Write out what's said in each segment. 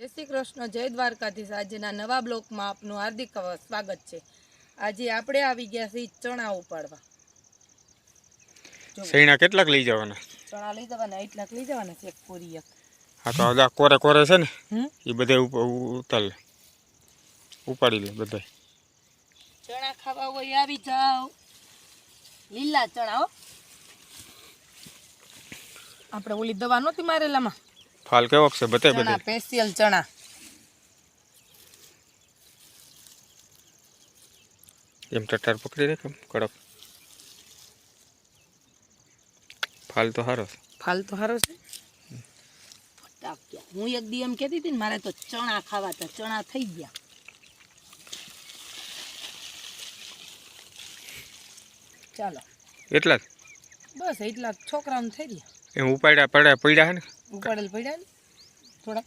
જય શ્રી કૃષ્ણ જય દ્વારકાધીશ. આજના નવા બ્લોકમાં આપનું હાર્દિક સ્વાગત છે. આજે આપણે આવી ગયા છીએ ચણા ઉપાડવા. સૈણા કેટલાક લઈ જવાના? ચણા લઈ જવાના એટલાક લઈ જવાના છે એક પૂરી એક હા તો આ કોરે કોરે છે ને એ બધે ઉતાર લે ઉપાડી લે બધા ચણા ખાવા હોય આવી જાઓ. લીલા ચણા હો. આપણે ઓલી દવા નહોતી મારેલામાં? ફાલ કેવો છે બધે ચણા બધે સ્પેશિયલ ચણા એમ ટટાર પકડી રાખે કડક ફાલ તો સારો છે ફાલ તો સારો છે ફટાક્યા હું એક દી એમ કહેતી હતી ને મારે તો ચણા ખાવા હતા ચણા થઈ ગયા ચાલો એટલા જ બસ એટલા છોકરાઓને થઈ ગયા એમ ઉપાડ્યા પડ્યા પડ્યા હે ને ઉપાડેલ પડ્યા ને થોડા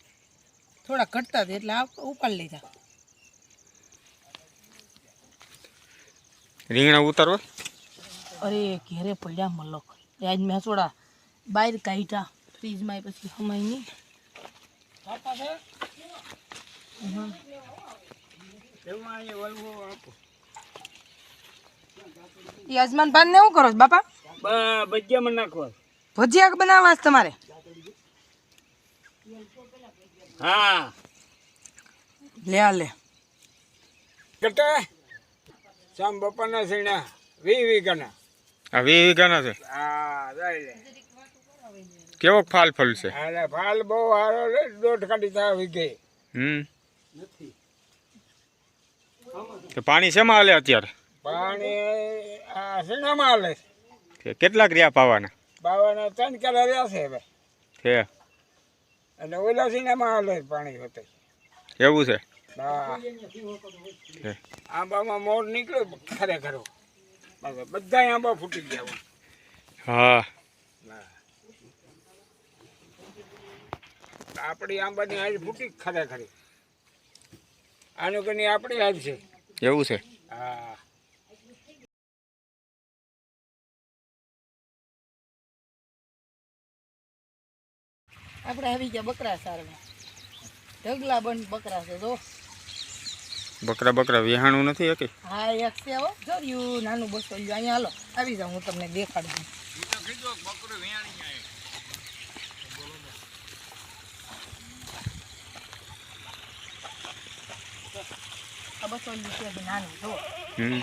થોડા ઘટતા હતા એટલે આ ઉપાડી લીધા. રીંગણા ઉતારવા? અરે ઘેરે પડ્યા મલક. એ આજ મેં થોડા બહાર કાઢ્યા ફ્રીજમાં પછી હમાય નહીં. યજમાન પાન ને શું કરો છો બાપા? ભજીયા બનાવવા. તમારે? હા. લે આ લે. કટા શામ બપોરના સીણા વી વીઘાના. આ વી વીઘાના છે? હા જાય લે. કેવો ફાલ ફલ છે? અરે ફાલ બહુ સારો રે દોઢ કાઢી થાય વીઘે. હમ. તો પાણી શેમાં હાલે અત્યારે? પાણી આ સીણામાં હાલે કેટલાક રહ્યા પાવાના? પાવાના ત્રણ કલા રહ્યા છે હવે. છે. અને ઓલા સીણામાં હાલે પાણી હોતે. એવું છે? આંબામાં મોર નીકળ્યો ખરેખર બધા આંબા ફૂટી ગયા હા. આપણી આંબાની હાજ ફૂટી ખરેખર. આનું કની આપણી હાજ છે? એવું છે? હા. આપણે આવી ગયા બકરા સારવા. ઢગલા બંધ બકરા છે જો. બકરા બકરા વિહાણું નથી હકી? હા એક છે હો. જોયું નાનું બસો અહીંયા હાલો. આવી જાઉં હું તમને દેખાડું. બસો નાનું જો. હમ.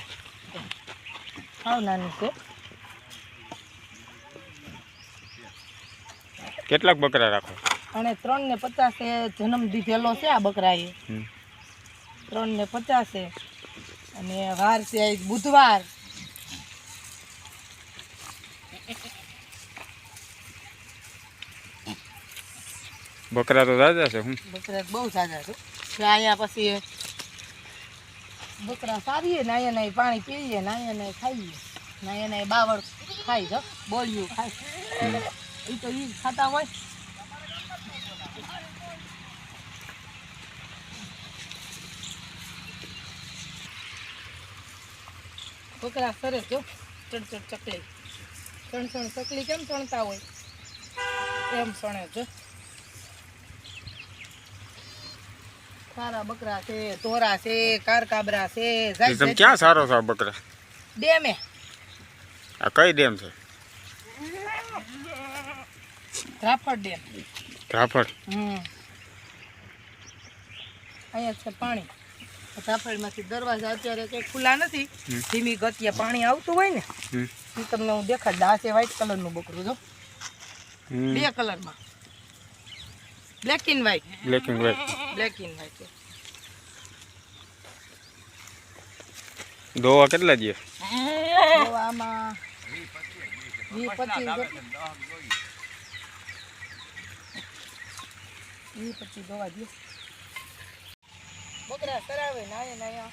હાવ નાનું છે. કેટલાક બકરા રાખો? અને ત્રણ ને પચાસે જન્મ દીધેલો છે આ બકરાએ. ત્રણ ને પચાસે. અને વાર છે આજ બુધવાર. બકરા તો સાજા છે હું? બકરા બહુ સાજા છે. અહીંયા પછી બકરા સારીએ નાય નાય પાણી પીએ નાય નાય ખાઈએ. ને નાય નહીં બાવળ ખાઈ જો બોલ્યું ખાય. એ તો એ ખાતા હોય બકરા સરસ જો ચડ ચડ ચકલી ચણ ચણ ચકલી કેમ ચણતા હોય એમ ચણે જો સારા બકરા છે તોરા છે કારકાબરા છે એ તમે ક્યાં સારો છો આ બકરા ડેમે આ કઈ ડેમ છે રાફડ ડેમ. રાફડ હમ. અહીંયા છે પાણી. રાફડમાંથી દરવાજા અત્યારે કંઈ ખુલ્લા નથી. ધીમી ગતિએ પાણી આવતું હોય ને એ તમને હું દેખાડ આ છે વ્હાઈટ કલરનું બકરું જો. બે કલરમાં. Black in white black and white black in white દોવા કેટલા દે? આમાં વીસ પચીસ વીસ પચીસ દવા દે. બકરા કરાવે ને આયા ને આયા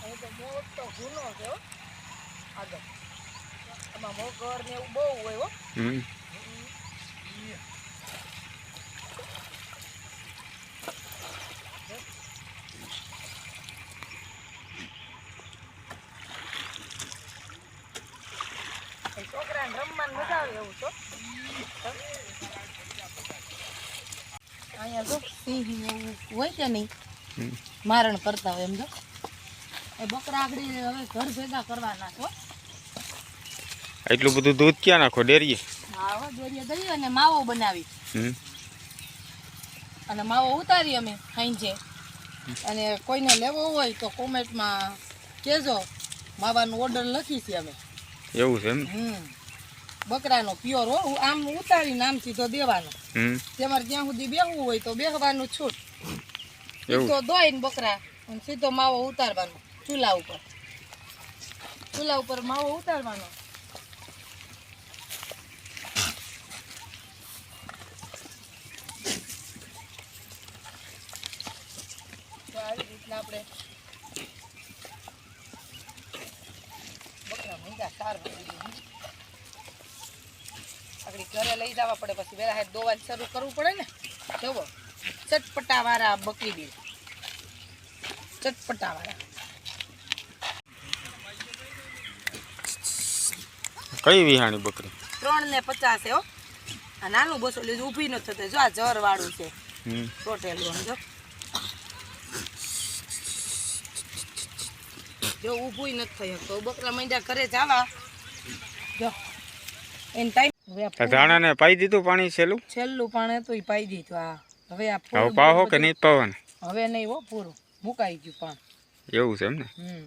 હવે તો મોટો ગુનો છે આગળ. આમાં મોગર ને એવું બહુ હોય હો હમ છોકરાને રમવાની મજા આવે એવું છો અહીંયા જો સિંહ ને એવું હોય કે નહીં. મારણ કરતા હોય એમ જો. એ બકરા આગળ હવે ઘર ભેગા કરવાના નાખો એટલું બધું દૂધ ક્યાં નાખો ડેરીએ? હા હો દોરીએ દઈએ અને માવો બનાવી. અને માવો ઉતારી અમે સાંજે અને કોઈને લેવો હોય તો કોમેન્ટમાં કહેજો. માવાનો ઓર્ડર લખીશી અમે. એવું છે એમ બકરાનો પ્યોર હો. આમ ઉતારીને આમ સીધો દેવાનો. તમારે જ્યાં સુધી બેહવું હોય તો બેહવાનું છૂટ સીધો દોઈને બકરા સીધો માવો ઉતારવાનો, ચૂલા ઉપર. ચૂલા ઉપર માવો ઉતારવાનો. તો આવી રીતના આપણે બકરા મીંડા સારવા આગળ ઘરે લઈ જવા પડે, પછી વેલા હાથ શરૂ કરવું પડે ને. જુઓ. ચટપટા વાળા બકરી બી ચટપટાવાળા. કઈ વિહાણી બકરી? ત્રણ ને પચાસ હો આ નાનું બસો લીધું ઊભી ન થતે. જો આ જર વાળું છે ટોટેલું જો. જો ઊભું નથી થઈ શકતો. બકરા મંડા ઘરે જવા. જો. એને ટાઈમ આ આ ધાણાને પાઈ દીધું પાણી છેલ્લું? છેલ્લું પાણી હતું એ પાઈ દીધું હા. હવે આ હવે પાવો કે નહીં પાવાનું? હવે નહીં હો પૂરું. મુકાઈ ગયું પાણ. એવું છે એમ ને? હમ.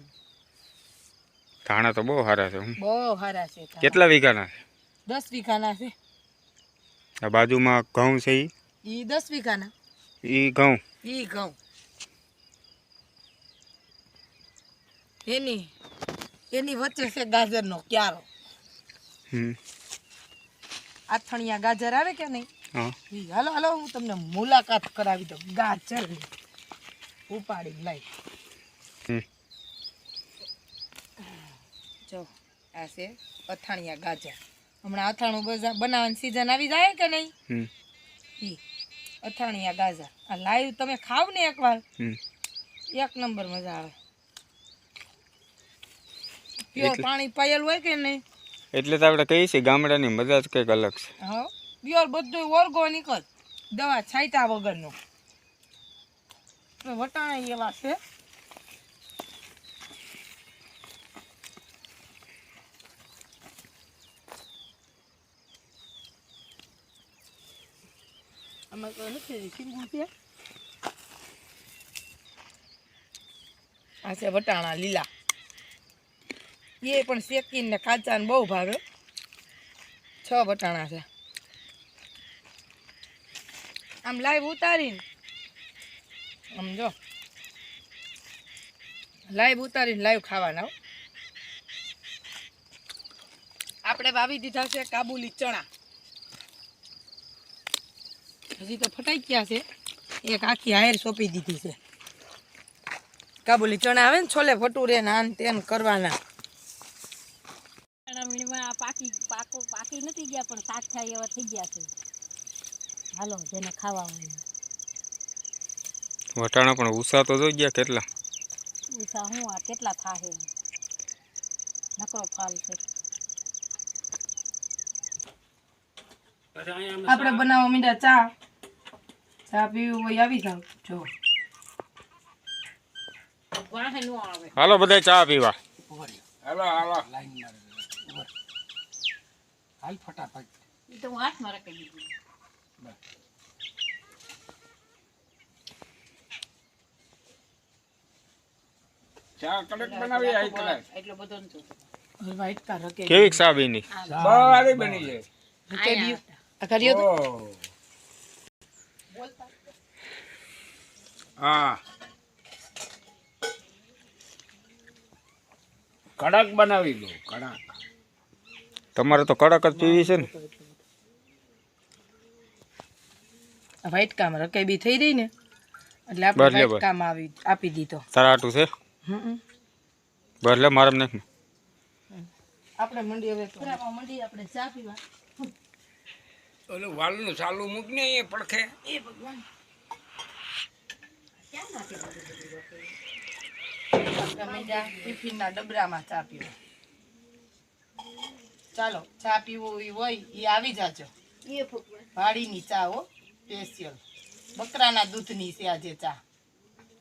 ધાણા તો બહુ સારા છે બહુ સારા છે કેટલા વીઘાના છે? દસ વીઘાના છે. આ બાજુમાં ઘઉં છે ઈ? ઈ દસ વીઘાના. ઈ ઘઉં? ઈ ઘઉં. એની એની વચ્ચે છે ગાજરનો ક્યારો. હમ. આથણિયા ગાજર આવે કે નહીં? હાલો હાલો હું તમને મુલાકાત કરાવી દઉં. ગાજર ઉપાડી લઈ. જો આ છે અથાણિયા ગાજર. હમણાં અથાણું બનાવવાની સિઝન આવી જાય કે નહીં? ઈ અથાણિયા ગાજર. આ લાઈવ તમે ખાવ ને એકવાર. હમ. એક નંબર મજા આવે. પ્યોર પાણી પાયેલું હોય કે નહીં? એટલે તો આપણે કહીએ છીએ ગામડાની મજા જ કંઈક અલગ છે. હા. પ્યોર બધું ઓર્ગોનિક જ. દવા છાંટા વગરનો. વટાણા એવા છે. આમાં તો નથી શીંગું છે. આ છે વટાણા લીલા. એ પણ શેકીને કાચા બહુ ભાવે. છ વટાણા છે. આમ લાઈવ ઉતારીને. આમ જો. લાઈવ ઉતારીને લાઈવ ખાવાના આપણે વાવી દીધા છે કાબુલી ચણા. હજી તો ફટાઈ ગયા છે. એક આખી હાયર સોંપી દીધી છે. કાબુલી ચણા આવે ને છોલે ભટુરે ને આન તેન કરવાના. પાકી પાકો પાકી નથી ગયા પણ શાક થાય એવા થઈ ગયા છે. હાલો જેને ખાવા હોય વટાણા પણ ઉષા તો જોઈ ગયા કેટલા? ઉષા હું આ કેટલા થાહે? નકરો ફાલ છે. આપણે બનાવવા માંડ્યા ચા. ચા પીવું હોય આવી જાવ. જો. વાહે નો આવે. હાલો બધા ચા પીવા. હાલો હાલો. હાલ ફટાફટ એ તો હું હાથમાં રાખી દીધું. ચા કડક બનાવી આઈ કલાક એટલો બધો નતો વાઈટ કા રકે કેવી ચા બીની બારી બની જાય. રકે બી આ કર્યો તો હા. કડક બનાવી દો કડક. તમારે તો કડક જ પીવી છે ને? આ વાઈટ કામ રકે બી થઈ રહી ને એટલે આપણે લે કામ આવી આપી દીધો. તારા આટું છે? હમ મારમ ને. આપણે મંડી હવે મંડી આપણે ચા પીવા. ઓલું વાલનું ચાલુ મૂક ને એ પડખે. એ ભગવાન. ટિફિનના ડબરામાં ચા પીવો. ચાલો ચા પીવું એ હોય એ આવી જાજો. એ ભગવાન. વાડીની ચા હો. સ્પેશિયલ. બકરાના દૂધની છે આજે ચા.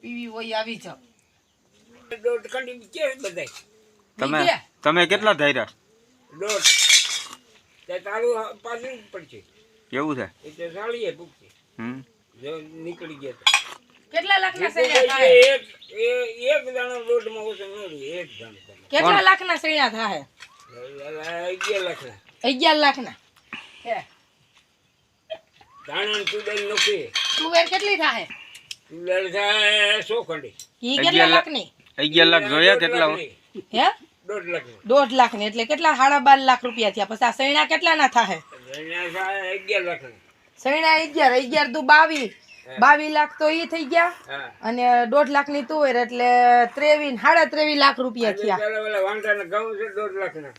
પીવી હોય આવી જાવ દોઢ ખંડી કે બધાય? તમે? તમે કેટલા ધાર્યા દોઢ. તે તારું પાછું પડશે. એવું છે? એટલે સાળીએ પૂછશે હમ. જો નીકળી ગયા તો. કેટલા લાખના સૈયા થાય? એક એ- એક દાણો દોઢમાં ઓછો ન એક દાણો. કેટલા લાખના સૈયા થાય? અગિયાર લાખના. અગિયાર લાખના. હે. દાણા ચૂડાઈ નોખી. તુવેર કેટલી થાય ચૂડાઈ થાય સો ખંડી ઈ કેટલા લાખ. લાખની? અગિયાર લાખ જોયા કેટલા હે? દોઢ લાખ દોઢ લાખની એટલે કેટલા? સાડા બાર લાખ રૂપિયા થયા. પછી આ સૈણા કેટલાના થાય એના થાય અગિયાર. સૈણા અગિયાર અગિયાર દુ બાવીસ. બાવીસ લાખ તો ઈ થઈ ગયા. અને દોઢ લાખની તુવેર એટલે ત્રેવીસ સાડા ત્રેવીસ લાખ રૂપિયા થયા. ઘઉં છે દોઢ લાખના.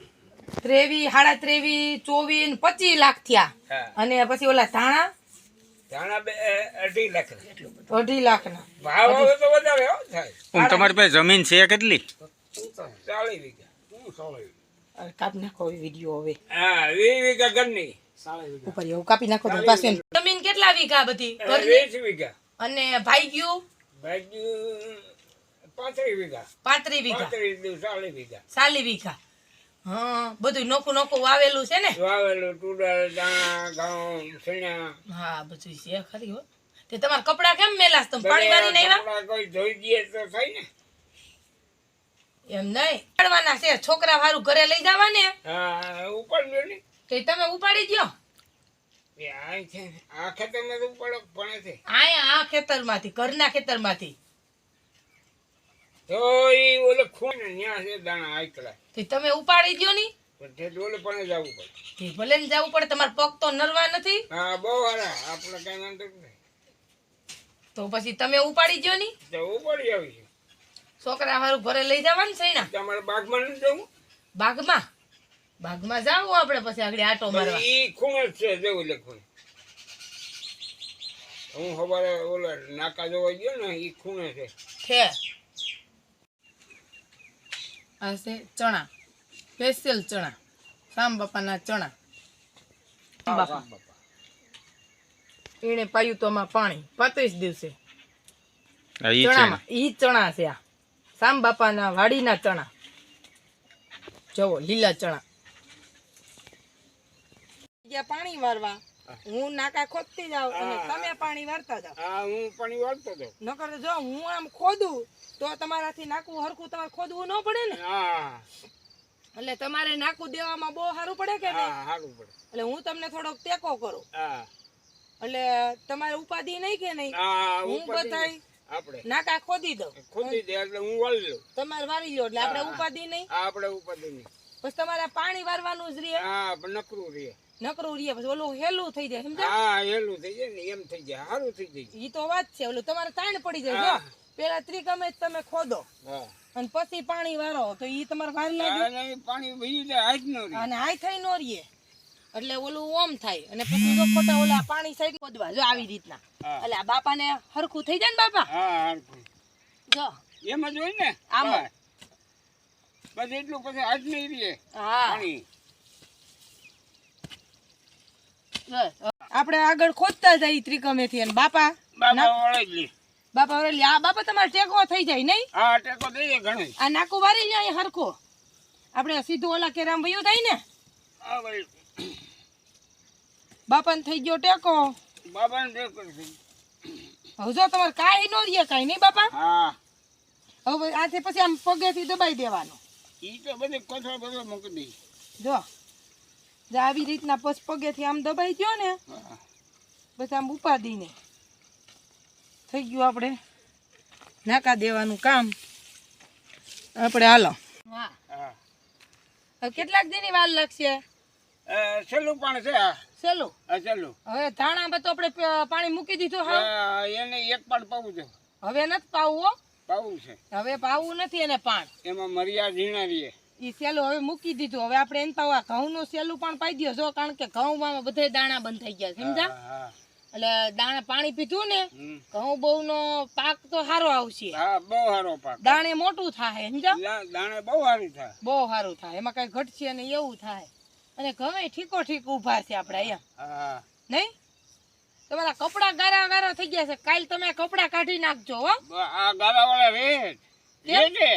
ત્રેવીસ સાડા ત્રેવી ચોવીસ પચીસ લાખ થયા. અને પછી ઓલા ધાણા? અઢી તમારી પાસે જમીન છે કેટલી? વીઘા. અરે કાપી નાખો વીડિયો હવે. હા વીસ વીઘા ઘરની. ઉપર એવું કાપી નાખો તો જમીન કેટલા વીઘા બધી? વીસ વીઘા. અને ભાઈ ગયું પાંત્રીસ વીઘા. પાંત્રીસ વીઘા. પાંત્રીસ વીઘા. સાલી વીઘા. હા. બધું નોખું નોખું વાવેલું છે ને? વાવેલું ટુડલ દાણા ઘઉં સણ્યા હા બધું છે ખરી હો. તે તમારા કપડા કેમ મેલાસ તમે પાણી વાળી નહીં કોઈ ધોઈ દઈએ તો થાય ને. એમ નહીં. પાડવાના છે. છોકરા વાળું ઘરે લઈ જવા ને હા ઉપાડ્યો ને. તો તમે ઉપાડી દ્યો. એ આ ખેતર આ ખેતરમાં તો ઉપાડો પણ છે? આયા આ ખેતરમાંથી ઘરના ખેતરમાંથી. તો એ ઓલે ખૂન ન્યા છે દાણા આકલા તે તમે ઉપાડી દ્યો ની? પણ તે ઓલે પણ જવું પડે. તે ભલે ને જવું પડે તમારા પગ તો નરવા નથી? હા બહુ સારા આપણે કઈ વાંધો નહીં. તો પછી તમે ઉપાડી દ્યો ની? તો ઉપાડી આવી છોકરા હારું ઘરે લઈ જવાનું છે ને તમારે બાગમાં નથી જવું? બાગમાં? બાગમાં જાવું આપણે પછી આગળ આટો મારવા. ઈ ખૂણ જ છે જવું લખું હું હવારે ઓલા નાકા જોવા ગયો ને ઈ ખૂણે છે. છે. આ છે ચણા. સ્પેશિયલ ચણા. સામ બાપાના ચણા. બાપા. એને પાયું તો આમાં પાણી. પાંત્રીસ દિવસે. આ ઈ છે ચણામાં ઈ ચણા છે આ. સામ બાપાના વાડીના ચણા. જવો લીલા ચણા. પાણી વારવા. હું નાકા ખોદતી જાઉં અને તમે પાણી વાળતા જાઓ. હા હું પાણી વાળતો જાઉં. નકર જો હું આમ ખોદું તો તમારાથી નાકું હરખું તમારે ખોદવું ન પડે ને? હા. એટલે તમારે નાકું દેવામાં બહુ સારું પડે કે નહીં? સારું પડે. એટલે હું તમને થોડોક ટેકો કરું. હા. એટલે તમારે ઉપાધિ નહીં કે નહીં? હું બધાય આપણે. નાકા ખોદી દઉં. ખોદી દે એટલે હું વાળી લઉં. તમારે વાળી લો એટલે આપણે ઉપાધિ નહીં? આપણે ઉપાધિ નહીં. પછી તમારે પાણી વારવાનું જ રહે. હા નકરું રે નકરું રીએ પછી ઓલું હેલું થઈ જાય સમજ્યા? હા હેલું થઈ જાય ને એમ થઈ જાય સારું થઈ જાય. ઈ તો વાત છે ઓલું તમારે તાણ પડી જાય જો. પેલા ત્રિકમે તમે ખોદો. અને પછી પાણી વારો તો ઈ તમારે વાર લાગે. પાણી ભરી જાય હાથ નો રીએ અને હાઈ થઈ નો રીએ. એટલે ઓલું ઓમ થાય. અને પછી જો ખોટા ઓલા પાણી સાઈડ ખોદવા જો આવી રીતના. એટલે આ બાપાને હરખું થઈ જાય ને બાપા? હા હરખું. જો. એમ જ હોય ને? આમાં બસ. બસ એટલું પછી હાથ નહીં રીએ. હા. પાણી બસ. આપણે આગળ ખોદતા જઈએ ત્રિકમે થી બાપા બાપા વરેલી આ બાપા તમારે ટેકો થઈ જાય નહીં? હા ટેકો દે ઘણો આ નાકુ વારી જાય હરખો. આપણે સીધું ઓલા કેરામ વયું થાય ને? હા ભાઈ બાપાને થઈ ગયો ટેકો. બાપાને ટેકો હવે જો તમારે કાંઈ નો રહીએ કાંઈ નહીં બાપા? હા. હવે આથી પછી આમ પગેથી દબાઈ દેવાનું. ઈ તો બધું કથા બધું મૂકી દઈ જો. જો આવી રીતના પછી પગેથી આમ દબાઈ ગયો ને. બસ આમ ઉપાદીને થઈ ગયું આપણે નાકા દેવાનું કામ. આપણે હાલો. હા. હા. હવે કેટલાક દીની વાર લાગશે? છેલ્લું પણ છે આ. છેલ્લું? હવે ધાણા બધું આપણે પાણી મૂકી દીધું હા એને એક પાડ પાવું છે. હવે નથી પાવું હો. પાવું છે. હવે પાવું નથી એને પાણ. એમાં મર્યાદા ઝીણા રહીએ ઈ સેલું હવે મૂકી દીધું. હવે આપણે એને પાવા ઘઉંનું સેલું પણ પાઈ દો જો કારણ કે ઘઉંમાં બધે દાણા બંધ થઈ ગયા સમજા? એટલે દાણા પાણી પીધું ને ઘઉં બહુ નો પાક તો સારો આવશે. હા બહુ સારો પાક. દાણે મોટું થાય સમજા? દાણે બહુ સારું થાય. બહુ સારું થાય. એમાં કઈ ઘટશે ને એવું થાય. અને ઘઉં ઠીકો ઠીક ઊભા છે આપડે અહીંયા. નહીં? તમારા કપડા ગારા ગારા થઈ ગયા છે. કાલ તમે કપડા કાઢી નાખજો હો. આ ગાલાવાળા રે રે છે.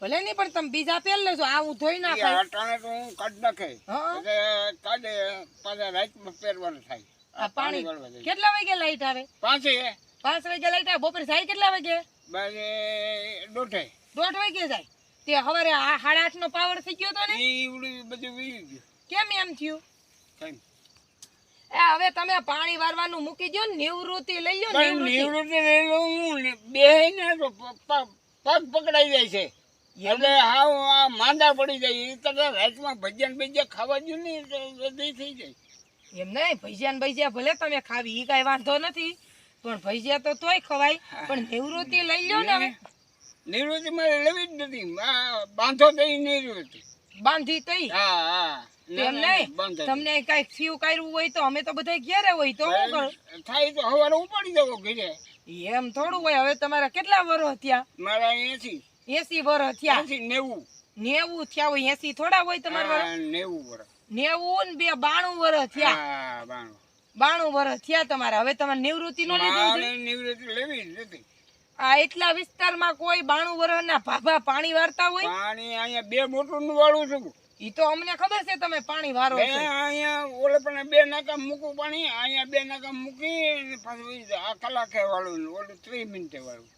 ભલે નહીં પણ તમે બીજા પેલ લેજો આ હું ધોઈ નાખે. અટાણે તો હું કાઢ નાખે. એટલે કાલે પાછા રાતમાં પહેરવાનું થાય. આ પાણી કેટલા વાગે લાઈટ આવે? પાંચે. પાંચ વાગે લાઈટ આવે? બપોરે જાય કેટલા વાગે? બાજે દોઢે. દોઢ વાગે જાય. તે હવારે આ સાડા આઠ નો પાવર થઈ ગયો તો ને? ઈવડું બધું વી ગયું. કેમ એમ થયું? કેમ? એ હવે તમે પાણી વારવાનું મૂકી દો ને નિવૃત્તિ લઈ લો નિવૃત્તિ. લઈ લો હું ને પ- પ- પગ પકડાઈ જાય છે. એટલે હા આ માંદા પડી જાય એ તો રાતમાં ભજીયા ને ભજીયા ખાવા જ નહીં હૃદય થઈ જાય. એમ નહીં ભજીયા ને ભજીયા ભલે તમે ખાવી એ કાંઈ વાંધો નથી પણ ભજીયા તો તોય ખવાય. પણ નિવૃત્તિ લઈ લો ને હવે. નિવૃત્તિ મારે લેવી જ નથી બાંધો તો નિવૃત્તિ. બાંધી તઈ? હા હા. તમને કંઈક થયું કર્યું હોય તો અમે તો બધા ઘેરે હોય તો શું કરું? થાય તો સવારે ઉપાડી દેવો ઘરે. એમ થોડું હોય હવે તમારા કેટલા વર્ષ હત્યા? મારા એસી. એસી વર્ષ થયા. નેવું. નેવું થયા હોય એસી થોડા હોય તમારા નેવું વર્ષ નેવું ને બે બાણું વર્ષ થયા. બાણું. વર્ષ થયા તમારે. હવે તમારે નિવૃત્તિ નો નિવૃત્તિ લેવી જ નથી. આ એટલા વિસ્તારમાં કોઈ બાણું વર્ષના ભાભા પાણી વારતા હોય? પાણી અહીંયા બે મોટું નું વાળું છું. ઈ તો અમને ખબર છે તમે પાણી વારો છો. અહીંયા ઓલે પણ બે નાકા મૂકું પાણી અહીંયા બે નાકા મૂકી આ કલાકે વાળું ઓલું ત્રીસ મિનિટે વાળું.